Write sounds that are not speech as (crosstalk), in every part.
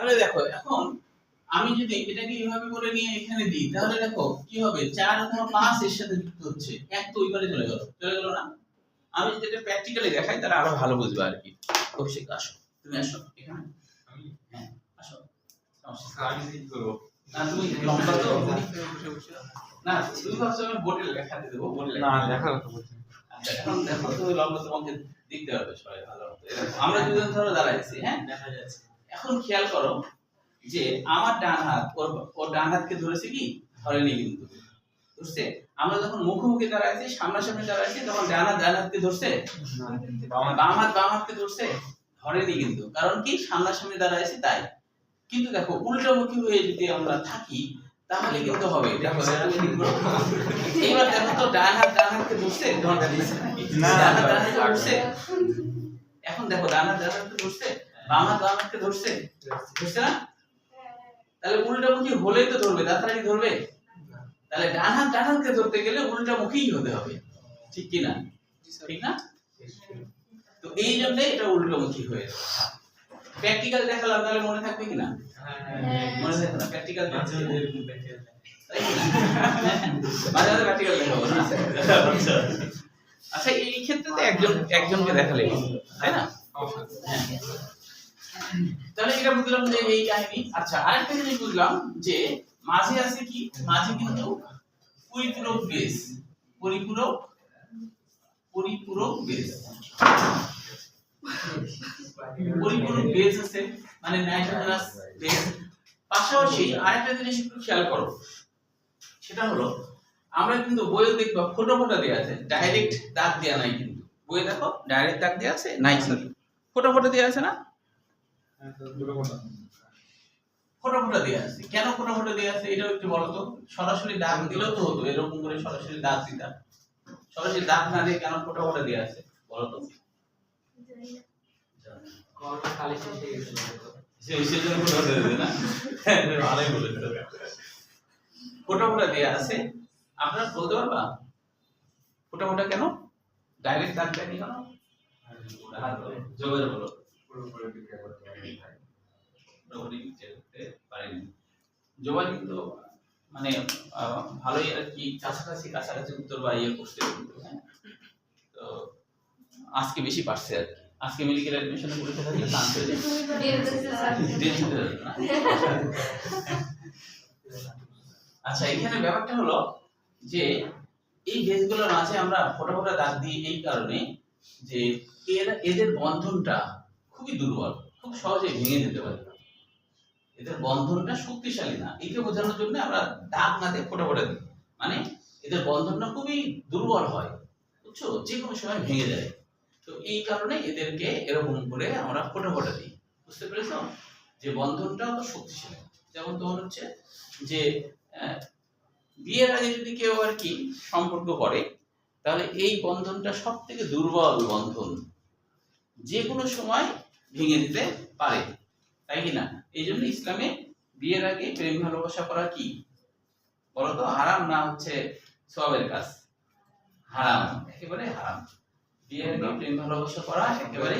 তাহলে দেখো এখন আমি যদি এটাকে এইভাবে করে নিয়ে এখানে দিই তাহলে দেখো কি হবে? চার অথবা পাঁচ এর সাথে যুক্ত হচ্ছে। এক তো ওইবারে চলে গেল। চলে গেল না? আমি যদি এটা প্র্যাকটিক্যালি দেখাই তাহলে আরও ভালো বুঝবে আর কি। কৌশিক আসো। তুমি আসো এখানে। হ্যাঁ আসো। নেই। না তুমি লম্বা তো। না তুমি ভাবছ আমি বোর্ডে লেখা দিয়ে দেবো বোর্ডে না কথা বলছি আচ্ছা এখন দেখো তুমি লম্বা তোমাকে দেখতে হবে সবাই ভালো। আমরা দুজন ধরো দাঁড়াইছি হ্যাঁ? দেখা যাচ্ছে। এখন খেয়াল করো যে আমার ডান হাত ওর ওর ডান হাতকে ধরেছে কি? ধরেনি কিন্তু। ধরছে? আমরা যখন মুখোমুখি দাঁড়াইছি সামনাসামনি দাঁড়াইছি তখন ডান হাত ডান হাতকে ধরছে? বাম হাত। বাম হাতকে ধরছে? ধরেনি কিন্তু। কারণ কি? সামনাসামনি দাঁড়াইছি তাই। কিন্তু দেখো উল্টামুখী হয়ে যদি আমরা থাকি তাহলে কিন্তু হবে। দেখো। এইবার দেখো তো ডান হাত ডান হাতকে ধরছে? ডান হাত ডান হাতকে ধরছে? এখন দেখো ডান হাত ডান হাতকে ধরছে? ধরছে। ধরছে না? তাহলে হলেই তো ধরবে ধরবে। তাহলে ডান হাত, ডান হাতকে ধরতে গেলে হতে হবে। ঠিক ঠিক না? তো এই জন্য এটা হয়ে প্র্যাকটিক্যাল দেখালাম, তাহলে মনে থাকবে মনে থাকবে না? প্র্যাকটিক্যাল আচ্ছা এই ক্ষেত্রে তো একজন একজনকে দেখালে তাই না? হ্যাঁ। তাহলে এটা বুঝলাম যে এই কাহিনী। আচ্ছা আরেকটা জিনিস বুঝলাম যে মাঝে আছে কি? মাঝে কিন্তু পরিপূরক বেস পরিপূরক পরিপূরক বেস পরিপূরক বেস আছে মানে নাইট্রোজেনাস বেস পাশাপাশি আরেকটা জিনিস একটু খেয়াল করো। সেটা হলো, আমরা কিন্তু বইয়ে দেখবা ফটো ফটো দেওয়া আছে ডাইরেক্ট দাগ দেওয়া নাই কিন্তু। বইয়ে দেখো ডাইরেক্ট দাগ দেওয়া আছে, নাই ফটো ফটো দেওয়া আছে না? ফটো দেওয়া আছে কেন ফটো দেওয়া আছে এটাও একটু বলো তো? সরাসরি দাগ দিলেও তো হতো এরকম করে সরাসরি দাগ দিতাম। সরাসরি দাগ না দিয়ে কেন ফটো দেওয়া আছে বলো তো। হয়ে ফটো দেওয়া আছে আপনারা বলতে পারবা? ফটো কেন? ডাইরেক্ট দাগ দেয়নি কেন? জোগাড় বলো বিচার করতে পারেনি জোবাই কিন্তু মানে ভালোই আর কি কাছাকাছি কাছাকাছি উত্তর বা ইয়ে করছে হ্যাঁ। তো আজকে বেশি পারছে আর কি আজকে মেডিকেল অ্যাডমিশনে পরীক্ষা থাকলে যেত। আচ্ছা এখানে ব্যাপারটা হলো যে, এই দেশগুলোর মাঝে আমরা ফটো ফটো দাগ দিই এই কারণে যে এরা, এদের বন্ধনটা খুবই দুর্বল, খুব সহজে ভেঙে যেতে পারে এদের বন্ধনটা শক্তিশালী না। এইটা বোঝানোর জন্য আমরা দাগ না দিয়ে ফটো ফটো দিই। মানে এদের বন্ধনটা খুবই দুর্বল হয়। বুঝছ? যে কোনো সময় ভেঙে যায়। তো এই কারণে এদেরকে এরকম করে আমরা ফটো ফোটা দিই। বুঝতে পেরেছ? যে বন্ধনটা অত শক্তিশালী। যেমন তোমার হচ্ছে যে আহ, বিয়ের আগে যদি কেউ আর কি সম্পর্ক করে তাহলে এই বন্ধনটা সব থেকে দুর্বল বন্ধন। যে কোনো সময় ভেঙে দিতে পারে। তাই কিনা এই জন্য ইসলামে বিয়ের আগে প্রেম ভালোবাসা করা কি? বলতো হারাম না হচ্ছে সবের কাজ? হারাম একেবারে হারাম। বিয়ের আগে প্রেম ভালোবাসা করা একেবারে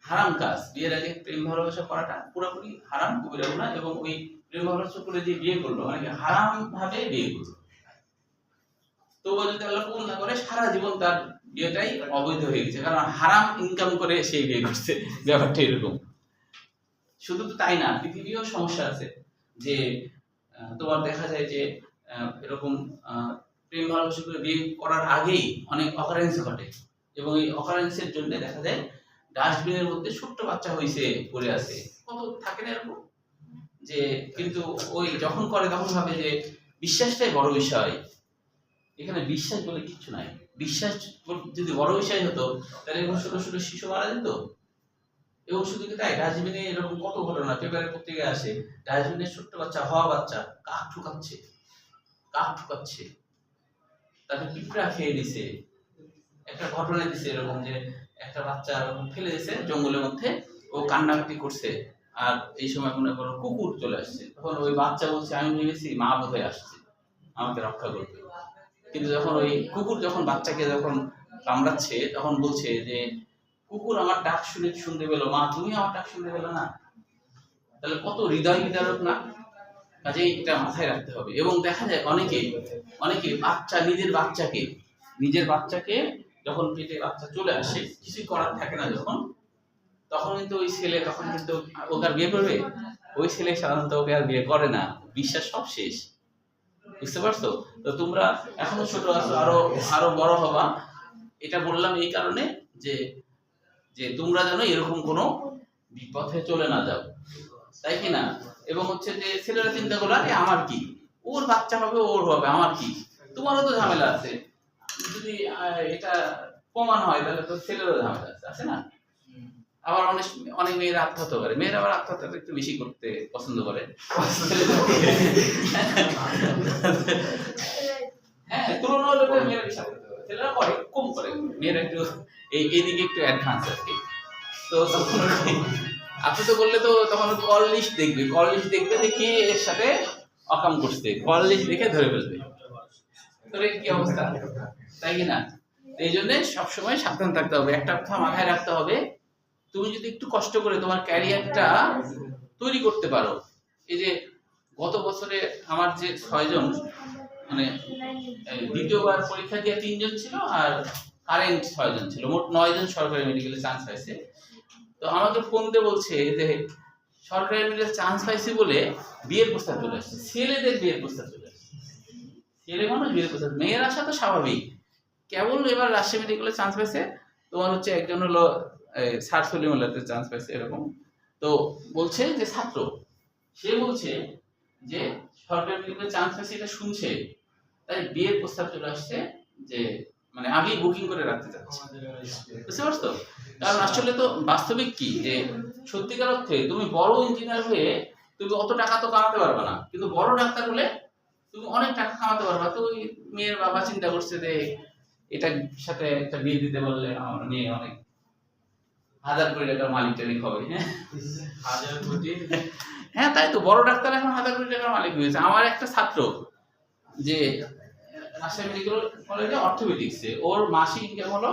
হারাম কাজ। বিয়ের আগে প্রেম ভালোবাসা করাটা পুরোপুরি হারাম কবিরা গুনাহ এবং ওই প্রেম ভালোবাসা করে যে বিয়ে করল অনেকে হারাম ভাবে বিয়ে করল। তো যদি আল্লাহ কবুল না করে সারা জীবন তার বিয়েটাই অবৈধ হয়ে গেছে। কারণ হারাম ইনকাম করে সেই বিয়ে করছে। ব্যাপারটা এরকম। শুধু তো তাই না, পৃথিবীও সমস্যা আছে যে তোমার দেখা যায় যে এরকম প্রেম ভালোবাসা করে বিয়ে করার আগেই অনেক অকারেন্স ঘটে। এবং এই অকারেন্সের জন্য দেখা যায় ডাস্টবিনের মধ্যে ছোট্ট বাচ্চা হয়েছে পড়ে আছে। কত থাকে না এরকম? যে, কিন্তু ওই যখন করে তখন ভাবে যে, বিশ্বাসটাই বড় বিষয়। এখানে বিশ্বাস বলে কিচ্ছু নাই। বিশ্বাস যদি বড় বিষয় হতো, তাহলে ছোট ছোট শিশু মারা যেত? এবং শুধু কি তাই? ডাস্টবিনে এরকম কত ঘটনা? পত্রিকায় আসে ডাস্টবিনের ছোট্ট বাচ্চা, হওয়া বাচ্চা, কাক ঠুকাচ্ছে কাক ঠুকাচ্ছে। তাকে পিঁপড়া খেয়ে একটা ঘটনা দিছে এরকম যে, একটা বাচ্চা ফেলে জঙ্গলের মধ্যে, ও কান্নাকাটি করছে, আর এই সময় মনে করো কুকুর চলে আসছে। তখন ওই বাচ্চা বলছে, আমি ভেবেছি মা বোধহয় আসছে, আমাকে রক্ষা করবে। কিন্তু যখন ওই কুকুর যখন বাচ্চাকে যখন কামড়াচ্ছে, তখন বলছে যে কুকুর আমার ডাক শুনে শুনতে পেল? মা, তুমি আমার ডাক শুনতে পেল না? তাহলে কত হৃদয় বিদারক না? কাজে এটা মাথায় রাখতে হবে। এবং দেখা যায় অনেকে অনেকে বাচ্চা, নিজের বাচ্চাকে নিজের বাচ্চাকে যখন পেটে বাচ্চা চলে আসে, কিছুই করার থাকে না যখন, তখন কিন্তু ওই ছেলে তখন কিন্তু ওকে আর বিয়ে করবে? ওই ছেলে সাধারণত ওকে আর বিয়ে করে না। বিশ্বাস সব শেষ। বুঝতে পারছ? তো তোমরা এখনও ছোট আছো, আরও আরও বড় হবা। এটা বললাম এই কারণে যে যে তোমরা যেন এরকম কোনো বিপথে চলে না যাও। তাই কি না? এবং হচ্ছে যে ছেলেরা চিন্তা করল আরে আমার কি? ওর বাচ্চা হবে ওর হবে আমার কি? তোমারও তো ঝামেলা আছে। যদি এটা প্রমাণ হয় তাহলে তো ছেলেরও ঝামেলা আছে আছে না? আবার অনেক অনেক মেয়েরা আত্মহত্যা করে। মেয়েরা আবার আত্মহত্যা একটু বেশি করতে পছন্দ করে। (laughs) হ্যাঁ তুলনা হলে মেয়েরা বেশি আত্মহত্যা করে। ছেলেরা করে কম করে। মেয়েরা একটু এই এদিকে একটু অ্যাডভান্স আর কি। তো তখন আত্মহত্যা করলে তো তখন কল লিস্ট দেখবে। কল লিস্ট দেখবে যে কে এর সাথে অকাম করছে। কল লিস্ট দেখে ধরে ফেলবে। তোর কি অবস্থা? তাই কি না? এই জন্য সবসময় সাবধান থাকতে হবে। একটা কথা মাথায় রাখতে হবে। তুমি যদি একটু কষ্ট করে তোমার ক্যারিয়ারটা তৈরি করতে পারো, এই যে গত বছরে আমার যে ছয়জন মানে দ্বিতীয়বার পরীক্ষা দিয়ে তিনজন ছিল আর কারেন্ট ছয়জন ছিল। মোট নয়জন সরকারি মেডিকেলে চান্স পাইছে। তো আমাকে ফোন দিয়ে বলছে যে, সরকারি মেডিকেল চান্স পাইছে বলে বিয়ের প্রস্তাব চলে আসছে। ছেলেদের বিয়ের প্রস্তাব চলে আসছে। ছেলে মানুষ বিয়ের প্রস্তাব মেয়ের আসা তো স্বাভাবিক। কেবল এবার রাজশাহী মেডিকেলে চান্স পাইছে। তোমার হচ্ছে একজন হলো সার সলিমুল্লাতে চান্স পাইছে এরকম। তো বলছে যে, ছাত্র, সে বলছে যে, সরকারি মেডিকেলে চান্স পাইছে এটা শুনছে। তাই বিয়ের প্রস্তাব চলে আসছে যে মানে আগেই বুকিং করে রাখতে চাচ্ছে বুঝতে পারছ? কারণ আসলে তো বাস্তবিক কি? যে সত্যিকার অর্থে তুমি বড় ইঞ্জিনিয়ার হয়ে তুমি অত টাকা তো কামাতে পারবে না। কিন্তু বড় ডাক্তার হলে তুমি অনেক টাকা কামাতে পারবা। তো ওই মেয়ের বাবা চিন্তা করছে যে এটার সাথে একটা বিয়ে দিতে বললে আমার মেয়ে অনেক হাজার কোটি টাকার মালিক টালিক হবে। হ্যাঁ হাজার কোটি? হ্যাঁ তাই তো। বড় ডাক্তার এখন হাজার কোটি টাকার মালিক হয়েছে। আমার একটা ছাত্র যে রাজশাহী মেডিকেল কলেজে অর্থোপেডিক্সে ওর মাসিক ইনকাম হলো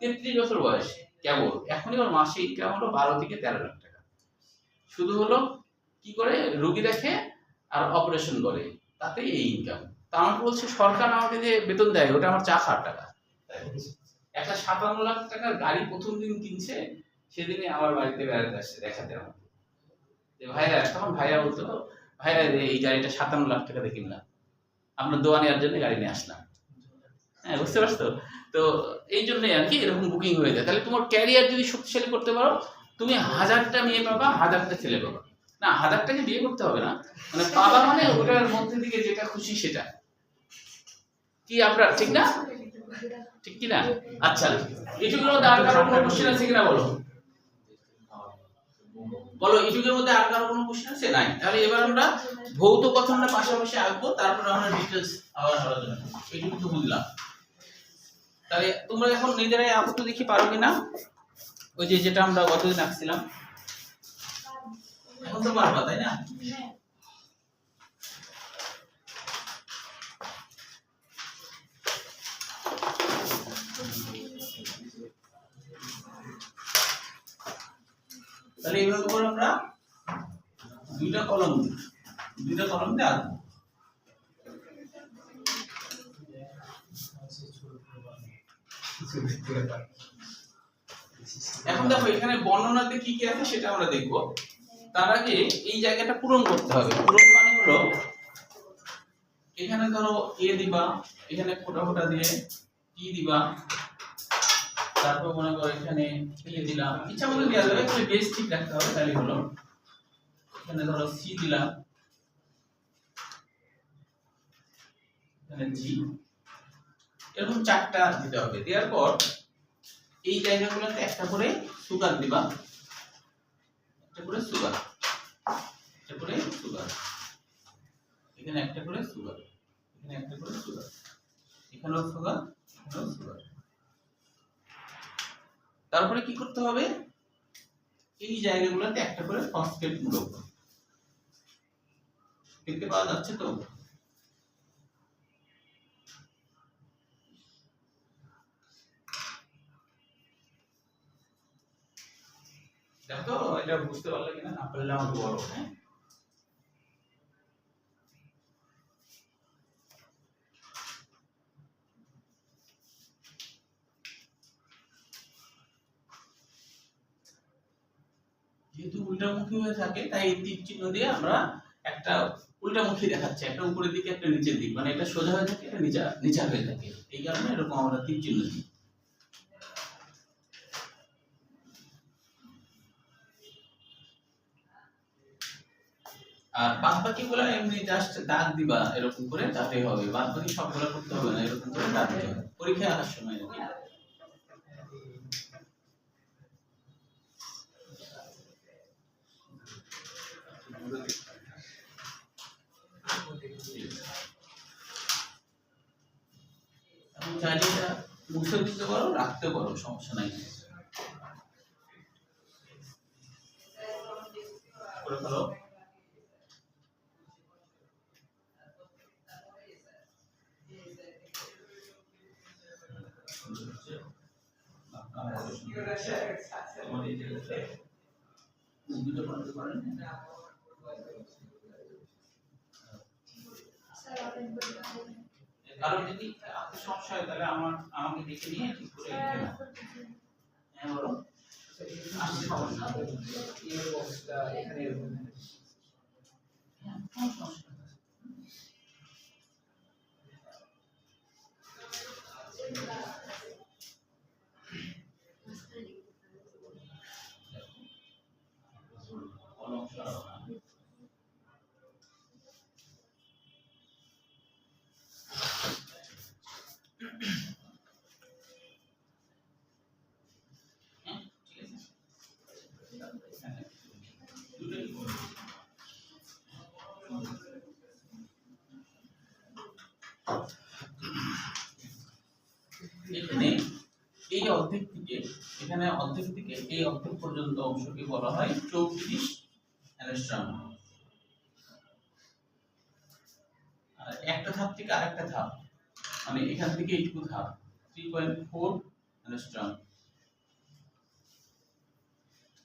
তেত্রিশ বছর বয়স, কেবল। এখনই ওর মাসিক ইনকাম হলো বারো থেকে তেরো লাখ টাকা। শুধু হলো কি করে? রুগী দেখে আর অপারেশন করে। তাতে এই ইনকাম তা আমাকে বলছে, সরকার আমাকে যে বেতন দেয়, ওটা আমার চা খাওয়ার টাকা। একটা সাতান্ন লাখ টাকার গাড়ি প্রথম দিন কিনছে সেদিনই আমার বাড়িতে বেড়াতে আসছে দেখাতে আমাকে। ভাইরা, তখন ভাইরা বলতো, ভাইরা এই গাড়িটা সাতান্ন লাখ টাকা দিয়ে কিনলাম। আমরা দোয়া নেওয়ার জন্য গাড়ি নিয়ে আসলাম। হ্যাঁ বুঝতে পারছ তো? এই জন্য আর কি এরকম বুকিং হয়ে যায়। তাহলে তোমার ক্যারিয়ার যদি শক্তিশালী করতে পারো, তুমি হাজারটা মেয়ে পাবা, হাজারটা ছেলে পাবা। না হাজারটাকে বিয়ে করতে হবে না মানে পাবা মানে ওটার মধ্যে দিকে যেটা খুশি সেটা। কি আপনার, ঠিক না? ঠিক কি না আচ্ছা এটুকুর মধ্যে আর কোনো কোশ্চেন আছে কিনা বলো? বলো এটুকুর মধ্যে আর কারও কোনো কোশ্চেন আছে? নাই। তাহলে এবার আমরা ভৌত কথাটা পাশাপাশি আঁকবো, তারপরে আমরা ডিটেলস আবার আলোচনা এইটুকু তো বুঝলাম। তাহলে তোমরা এখন নিজেরাই আপাতত দেখি পারো কিনা? ওই যে যেটা আমরা গতদিন আঁকছিলাম। এখন তো পারবা, তাই না? তাহলে এইভাবে করে আমরা দুইটা কলম দুইটা কলম দিয়ে আঁকবো। এখন দেখো, এখানে বর্ণনাতে কি কি আছে সেটা আমরা দেখব। তার আগে এই জায়গাটা পূরণ করতে হবে। পূরণ মানে হলো, এখানে ধরো এ দিবা, এখানে ফোটা ফোটা দিয়ে টি দিবা। তারপর মনে করো এখানে এ দিলাম। ইচ্ছা মতো দেওয়া যাবে কিন্তু বেস ঠিক রাখতে হবে, তাহলে হলো। এখানে ধরো সি দিলাম। এখানে জি এরকম চারটা দিতে হবে। দেওয়ার পর এই জায়গাগুলোতে একটা করে সুগার দিবা। একটা করে সুগার একটা করে সুগার এখানে একটা করে সুগার এখানে একটা করে সুগার এখানেও সুগার এখানেও সুগার তারপরে কি করতে হবে? এই জায়গাগুলোতে একটা করে ফসফেট মূলক দেখতে পাওয়া যাচ্ছে তো? দেখো, এটা বুঝতে পারলে কিনা? না পারলে আমাকে বলো হ্যাঁ? যেহেতু উল্টামুখী হয়ে থাকে, তাই এই তীর চিহ্ন দিয়ে আমরা একটা উল্টামুখী দেখাচ্ছি। একটা উপরের দিকে, একটা নিচের দিক। মানে এটা সোজা হয়ে থাকে, এটা নিচা নিচা হয়ে থাকে। এই কারণে এরকম আমরা তীর চিহ্ন দিই। আর বাদ বাকি গুলো এমনি জাস্ট দাগ দিবা এরকম করে, তাতেই হবে। বাদ বাকি সবগুলো করতে হবে না, এরকম করে দাগ দিতে হবে। পরীক্ষায় আসার সময় চাইলে এটা দিতে পারো রাখতে পারো সমস্যা নাই। দুটো করতে পারেন কারও যদি আপনার সমস্যা হয় তাহলে আমার আমাকে দেখে নিয়ে ঠিক করে Thank নাও। এখানে এই অর্ধেক থেকে এখানে অর্ধেক থেকে এই অর্ধেক পর্যন্ত অংশকে বলা হয় চৌত্রিশ অ্যাংস্ট্রম আর একটা ধাপ থেকে আরেকটা ধাপ মানে এখান থেকে এইটুকু ধাপ থ্রি পয়েন্ট ফোর অ্যাংস্ট্রম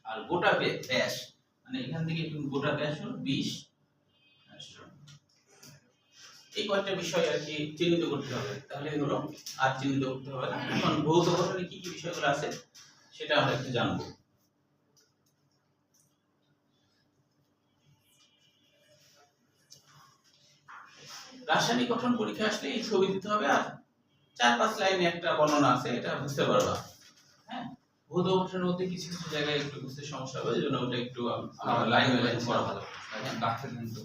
আর গোটা ব্যাস মানে এখান থেকে গোটা ব্যাস হল বিশ। এই কয়েকটা বিষয় আর কি চিহ্নিত করতে হবে। তাহলে এগুলো আর চিহ্নিত করতে হবে না। এখন ভৌত গঠনে কি কি বিষয়গুলো আছে সেটা আমরা একটু জানব। রাসায়নিক গঠন পরীক্ষা আসলে এই ছবি দিতে হবে আর চার পাঁচ লাইনে একটা বর্ণনা আছে এটা বুঝতে পারবা। হ্যাঁ? ভৌত গঠনের মধ্যে কিছু কিছু জায়গায় একটু বুঝতে সমস্যা হবে এই জন্য ওটা একটু লাইন লাইন করা ভালো। হ্যাঁ ডাক্তার কিন্তু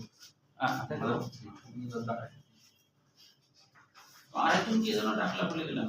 ডাক্তার। আরেকজন কি যেন ডাকলা বলে দিলাম।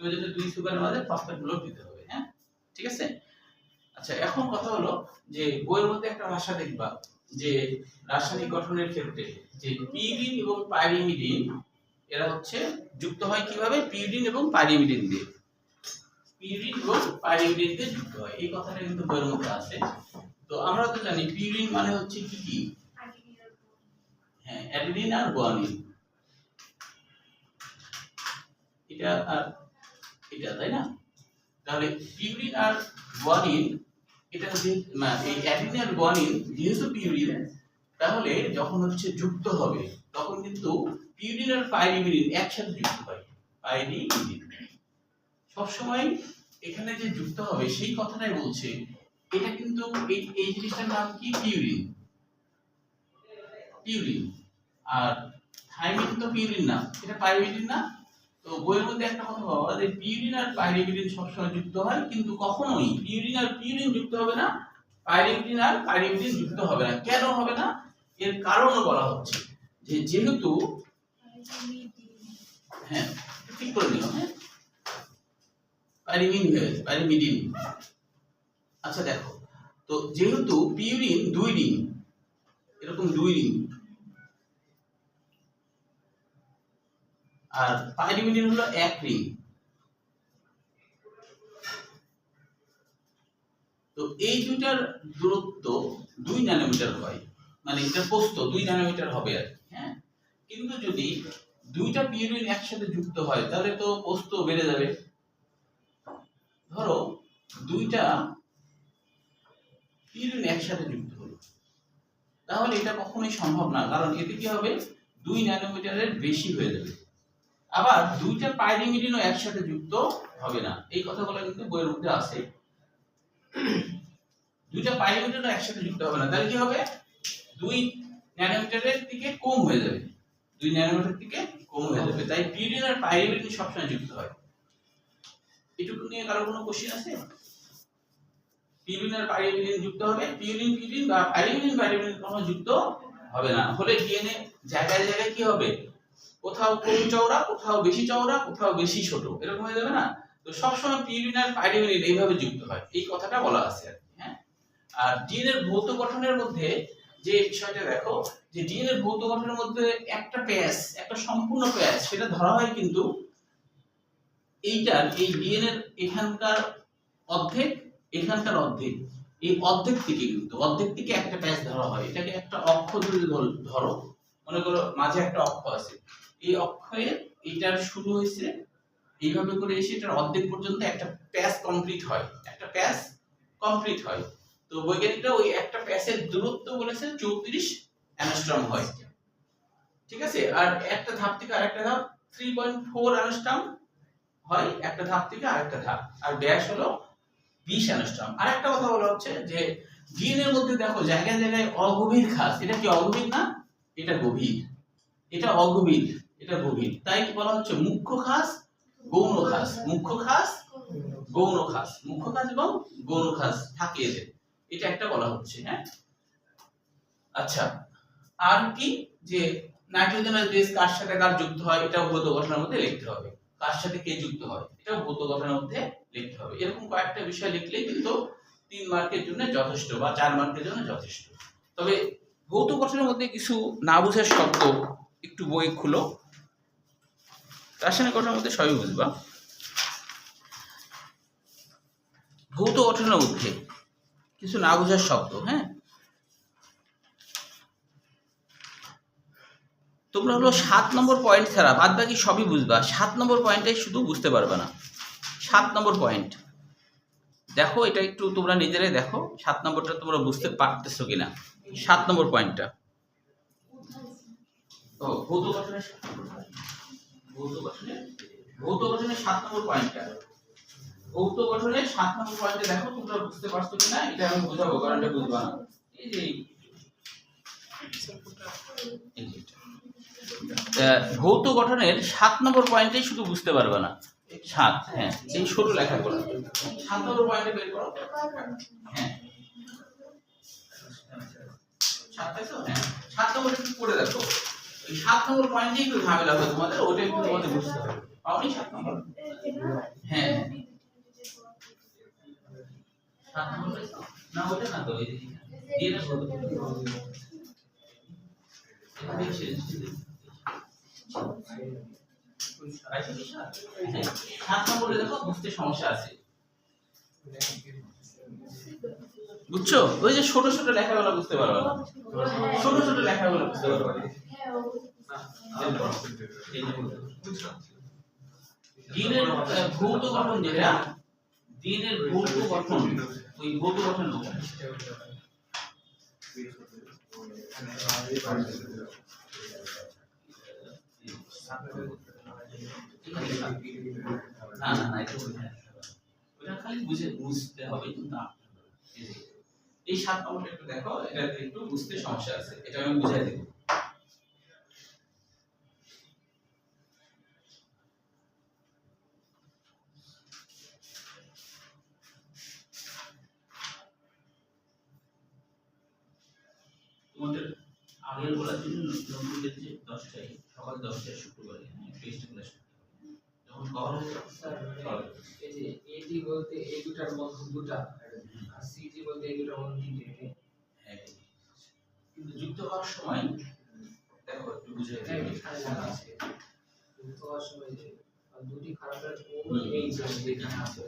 তুমি যদি দুই সুগারের মাঝে ফসফেট লোক দিতে হবে হ্যাঁ? ঠিক আছে? আচ্ছা এখন কথা হলো যে বইয়ের মধ্যে একটা ভাষা দেখবা, যে রাসায়নিক গঠনের ক্ষেত্রে যে পিউরিন এবং পাইরিমিডিন, এরা হচ্ছে যুক্ত হয় কীভাবে? পিউরিন এবং পাইরিমিডিন দিয়ে। পিউরিন এবং পাইরিমিডিন দিয়ে যুক্ত হয়। এই কথাটা কিন্তু বইয়ের মধ্যে আছে। তো আমরা তো জানি পিউরিন মানে হচ্ছে কি কি? হ্যাঁ অ্যাডিনিন আর গুয়ানিন এটা আর এটা তাই না? তাহলে পিউরিন আর গুয়ানিন এটা না, এই অ্যাডিনিন আর গুয়ানিন যেহেতু পিউরিন তাহলে যখন হচ্ছে যুক্ত হবে তখন কিন্তু পিউরিন আর পাইরিমিডিন একসাথে যুক্ত হয়। পাইরিমিডিন। সবসময় এখানে যে যুক্ত হবে সেই কথাটাই বলছে এটা কিন্তু এই এই জিনিসটার নাম কি? পিউরিন। পিউরিন। আর থাইমিন তো পিউরিন না এটা পাইরিমিডিন না? তো বইয়ের মধ্যে একটা কথা বলা যে পিউরিন আর পাইরিমিডিন সবসময় যুক্ত হয়, কিন্তু কখনোই পিউরিন আর পিউরিন যুক্ত হবে না পাইরিমিডিন আর পাইরিমিডিন যুক্ত হবে না। কেন হবে না? এর কারণও বলা হচ্ছে যে যেহেতু হ্যাঁ ঠিক করে নিও হ্যাঁ। পাইরিমিন হয়ে পাইরিমিডিন আচ্ছা দেখো, তো যেহেতু পিউরিন দুই রিং এরকম দুই রিং আর পাইরিমিডিন হলো এক রিং। তো এই দুইটার দূরত্ব দুই ন্যানোমিটার হয়। মানে এটা প্রস্থ দুই ন্যানোমিটার হবে আর হ্যাঁ? কিন্তু যদি দুইটা পিউরিন একসাথে যুক্ত হয়, তাহলে তো প্রস্থ বেড়ে যাবে। ধরো দুইটা পিউরিন একসাথে যুক্ত হলো। তাহলে এটা কখনোই সম্ভব না, কারণ এতে কি হবে? দুই ন্যানোমিটারের বেশি হয়ে যাবে। আবার দুইটা পাইরিমিডিনও একসাথে যুক্ত হবে না। এই কথাগুলো কিন্তু বইয়ের মধ্যে আছে। দুইটা পাইরিমিডিনও একসাথে যুক্ত হবে না। তাহলে কি হবে? দুই ন্যানোমিটারের থেকে কম হয়ে যাবে। দুই ন্যানোমিটার থেকে কম হয়ে যাবে। তাই পিউরিন আর পাইরিমিডিন সবসময় যুক্ত হয়। এটুকু নিয়ে কারও কোনো কোশ্চেন আছে? পিউরিন আর পাইরিমিডিন যুক্ত হবে? পিউরিন পিউরিন বা পাইরিমিডিন পাইরিমিডিন কোনো যুক্ত হবে না। হলে ডিএনএ জায়গায় জায়গায় কি হবে? কোথাও কম চওড়া কোথাও বেশি চওড়া কোথাও বেশি ছোট। এরকম হয়ে যাবে না? তো সবসময় পিউরিন আর পাইরিমিডিন এইভাবে যুক্ত হয়। এই কথাটা বলা আছে আর কি, হ্যাঁ? আর ডিএনএর ভৌত গঠনের মধ্যে যে বিষয়টা দেখো যে ডিএনএর ভৌত গঠনের মধ্যে একটা প্যাচ একটা সম্পূর্ণ প্যাচ সেটা ধরা হয় কিন্তু এইটার এই ডিএনএর এখানকার অর্ধেক এখানকার অর্ধেক। এই অর্ধেক থেকে কিন্তু অর্ধেক থেকে একটা প্যাচ ধরা হয়। এটাকে একটা অক্ষ ধরে ধরো মনে করো মাঝে একটা অক্ষ আছে। এই অক্ষে এটার শুরু হয়েছে। এইভাবে করে এসে এটার অর্ধেক পর্যন্ত একটা প্যাচ কমপ্লিট হয়। একটা প্যাচ কমপ্লিট হয়। তো বৈজ্ঞানিকরা ওই একটা প্যাচের দূরত্ব বলেছে চৌত্রিশ অ্যানস্ট্রম হয়। ঠিক আছে? আর একটা ধাপ থেকে আরেকটা ধাপ থ্রি পয়েন্ট ফোর অ্যানস্ট্রম হয়, একটা ধাপ থেকে আরেকটা ধাপ। আর ব্যাস হলো বিশ অ্যানস্ট্রম আর একটা কথা বলা হচ্ছে যে ডিএনএ এর মধ্যে দেখো জায়গায় জায়গায় অগভীর খাস। এটা কি অগভীর না? এটা গভীর। এটা অগভীর। এটা গভীর। তাই কি বলা হচ্ছে? মুখ্য খাস, গৌণ খাস। মুখ্য খাস, গৌণ খাস। মুখ্য খাস এবং গৌণ খাস থাকে এদের। এটা একটা বলা হচ্ছে হ্যাঁ? আচ্ছা আর কি? যে নাইট্রোজেনাস বেস কার সাথে কার যুক্ত হয়? এটা ভৌত গঠনের মধ্যে লিখতে হবে। কার সাথে কে যুক্ত হয়? এটা ভৌত গঠনের মধ্যে লিখতে হবে। এরকম কয়েকটা বিষয় লিখলেই কিন্তু তিন মার্কের জন্য যথেষ্ট বা চার মার্কের জন্য যথেষ্ট। তবে ভৌত গঠনের মধ্যে কিছু না বুঝার শব্দ একটু বই খুলো। রাসায়নিক গঠনের মধ্যে সবই বুঝবা ভৌত গঠনের মধ্যে কিছু না বোঝার শব্দ হ্যাঁ? তোমরা হলো সাত নম্বর পয়েন্ট ছাড়া বাদ বাকি সবই বুঝবা। সাত নম্বর পয়েন্টটাই শুধু বুঝতে পারবে না। সাত নম্বর পয়েন্ট দেখো, এটা একটু তোমরা নিজেরাই দেখো, সাত নম্বরটা তোমরা বুঝতে পারতেছো কিনা? সাত নম্বর পয়েন্টটা ও, ভৌত গঠনের। ভৌত গঠনের ভৌত গঠনের সাত নম্বর পয়েন্টটা ভৌত গঠনের সাত নম্বর পয়েন্টে দেখো, তোমরা বুঝতে পারছ কিনা? এটা আমি না। এই যে ভৌত গঠনের সাত নম্বর শুধু বুঝতে পারবে না। সাত হ্যাঁ এই সরু লেখাগুলো সাত নম্বর পয়েন্টে বের করো। হ্যাঁ। সাত? হ্যাঁ। নম্বর পড়ে দেখো। সাত নম্বর পয়েন্টেই একটু ঝামেলা হবে তোমাদের ওটা একটু তোমাদের বুঝতে হবে। পাওনি সাত নম্বর? হ্যাঁ? হ্যাঁ, সাত নম্বরে দেখো বুঝতে সমস্যা আছে। বুঝছ ওই যে ছোট ছোট লেখাগুলো বুঝতে পারবে না ছোট ছোট লেখাগুলো বুঝতে পারবে। দিনের ভৌত গঠন যেটা, দিনের ভৌত গঠন, ওই ভৌত গঠন। না না না, এটা খালি বুঝে বুঝতে হবে, কিন্তু। এই সাত নম্বরটা একটু দেখো এটা একটু বুঝতে সমস্যা আছে এটা আমি বুঝাই দেবো। তোমাদের আগের বলার জন্য নতুনদের যে দশটায় সকাল দশটায় শুক্রবারে টেস্ট ক্লাস যখন কভার হয়ে যাবে এই যে এডি বলতে এই দুটার মধ্যে দুটা। সিজি বলতে এটাই। হ্যাঁ, কিন্তু যুক্ত হওয়ার সময় দেখো একটু বুঝে হ্যাঁ, আছে। যুক্ত হওয়ার সময় যে দুটি খারাপের কোণ এই যে যেখানে আছে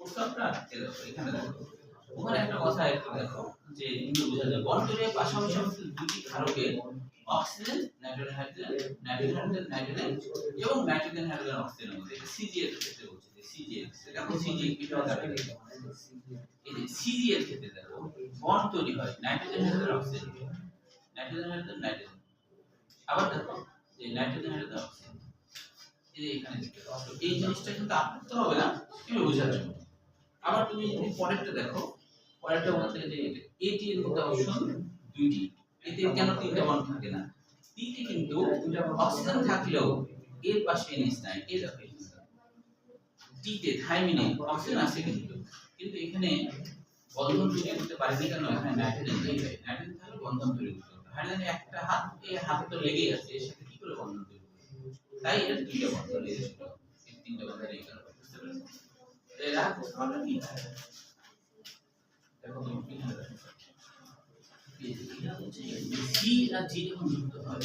প্রস্তাবটা এখানে দেখো। ওখানে একটা কথা একটু দেখো যে কিন্তু বোঝা যায় বন্টনের পাশাপাশি দুটি ক্ষারকের oxygen nitrogen hydrogen nitrogen hydrogen nitrogen এবং নাইট্রোজেন হাইড্রোজেন অক্সিজেনের মধ্যে। সিজি এর ক্ষেত্রে বলছে। এর এই যে সিজি এর ক্ষেত্রে দেখো বন্ড তৈরি হয় অক্সিজেন নাইট্রোজেন আবার দেখো যে নাইট্রোজেন হাইড্রোজেন অক্সিজেন এই যে এখানে এই জিনিসটা কিন্তু আঁকতে হবে না তুমি বোঝার জন্য। আবার তুমি যদি পরেরটা দেখো পরেরটা বলতে যে এটি এর মধ্যে অপশন দুইটি। এতে কেন তিনটা বন্ড থাকে না? তিনটি কিন্তু অক্সিজেন থাকলেও এর পাশে এনএস নাই এই দেখো টিতে থাইমিনে অক্সিজেন আছে কিন্তু। কিন্তু এখানে বন্ধন তৈরি করতে পারেনি কেন? এখানে নাইট্রোজেন নেই নাইট্রোজেন থাকলে বন্ধন তৈরি করতে হবে। হাইড্রোজেন একটা হাত, এই হাত তো লেগেই আছে, এর সাথে কি করে বন্ধন তৈরি করবে তাই এটা দুইটা বন্ধন এই তিনটা বন্ধন এই কারণে বুঝতে পেরেছ এরা প্রশ্নটা কি দেখো তুমি এটা হচ্ছে সি আর জি যখন যুক্ত হয়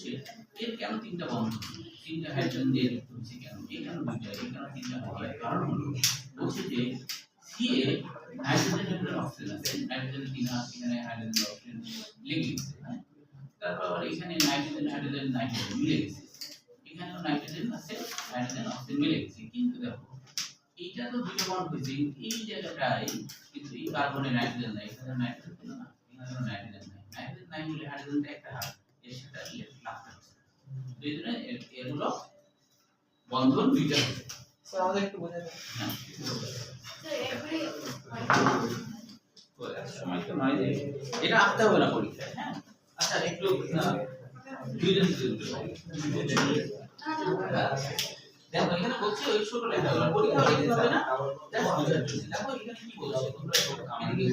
সময় এর কেন তিনটা বন্ধন তিনটা হাইড্রোজেন দিয়ে যুক্ত হচ্ছে কেন? এই কেন দুইটা? এই কেন তিনটা হয় কারণ হলো, বলছে যে, C A hydrogen hydrogen oxygen আছে নাইট্রোজেন তিন এখানে হাইড্রোজেন অক্সিজেন লেগে গেছে হ্যাঁ? তারপর আবার এখানে নাইট্রোজেন হাইড্রোজেন নাইট্রোজেন মিলে গেছে। এখানেও নাইট্রোজেন আছে হাইড্রোজেন অক্সিজেন মিলে গেছে। কিন্তু দেখো, এইটা তো দুটো বন্ড হয়েছে, এই জায়গাটায় কিন্তু এই কার্বনে নাইট্রোজেন নাই এখানে নাইট্রোজেন না এখানে নাইট্রোজেন নাই। নাইট্রোজেন নাই বলে হাইড্রোজেনটা একটা হাত এর সাথে লাগতে হচ্ছে। এই জন্য এর- এর হলো বন্ধন দুইটা হচ্ছে স্যার আমাদের একটু বোঝা যায়। হ্যাঁ সময় তো নয় যে এটা আঁকতে হবে না পরীক্ষায় হ্যাঁ? আচ্ছা একটু দুইজন দুইজন। দেখো এখানে বলছে ওই ছোট লেখা হলো পরীক্ষা লিখতে হবে না? দেখো দেখো এখানে কি বলছে? তোমরা এদিকে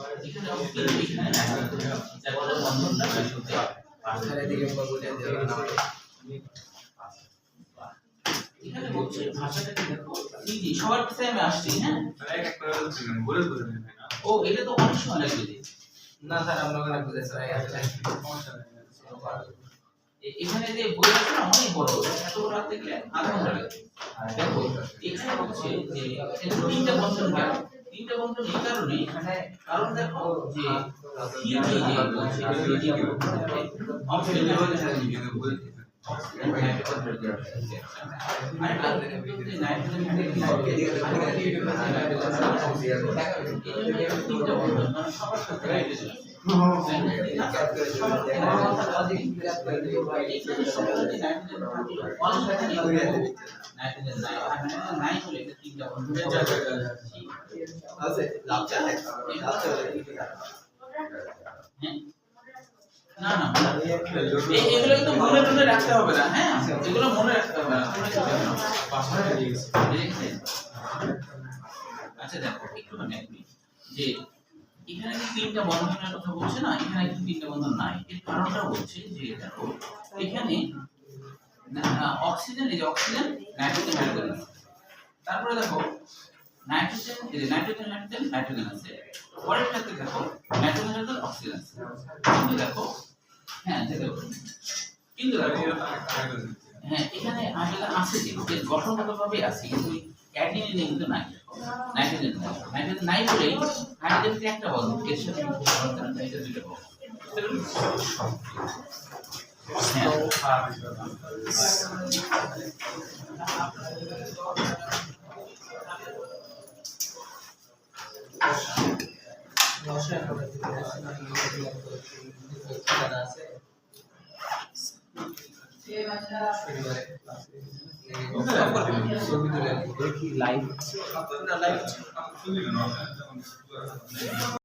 এখানে যে ও এটা তো অনেক সময় লাগবে না স্যার আমরা এখানে যে বই আছে না অনেক বড় এত বড় রাখতে গেলে আধা ঘণ্টা লাগবে দেখো এখানে হচ্ছে যে তিনটা বন্ধন কেন তিনটা বন্ধু এই কারণে কারণ দেখো যে সবার সাথে। না মনে মনে রাখতে হবে না হ্যাঁ এগুলো মনে? আচ্ছা দেখো একটু মানে যে এখানে যে তিনটা বন্ধনের কথা বলছে না, এখানে কিন্তু তিনটা বন্ধন নাই এর কারণটা বলছে যে, দেখো, এখানে অক্সিজেন এই যে অক্সিজেন নাইট্রোজেন হাইড্রোজেন। তারপরে দেখো নাইট্রোজেন এই নাইট্রোজেন হাইড্রোজেন নাইট্রোজেন আছে পরের ক্ষেত্রে দেখো নাইট্রোজেন হাইড্রোজেন অক্সিজেন আছে কিন্তু দেখো হ্যাঁ পারো। কিন্তু দেখো হ্যাঁ এখানে হাইড্রোজেন আছে যে গঠনগতভাবে আছে, কিন্তু অ্যাডিনিনে কিন্তু নাই নাইট্রোজেন নাই নাইট্রোজেন নাই বলেই হাইড্রোজেন একটা বন্ধ এর সাথে এটা দুটো? হ্যাঁ নশো আছে দেখি লাইভ লাইভ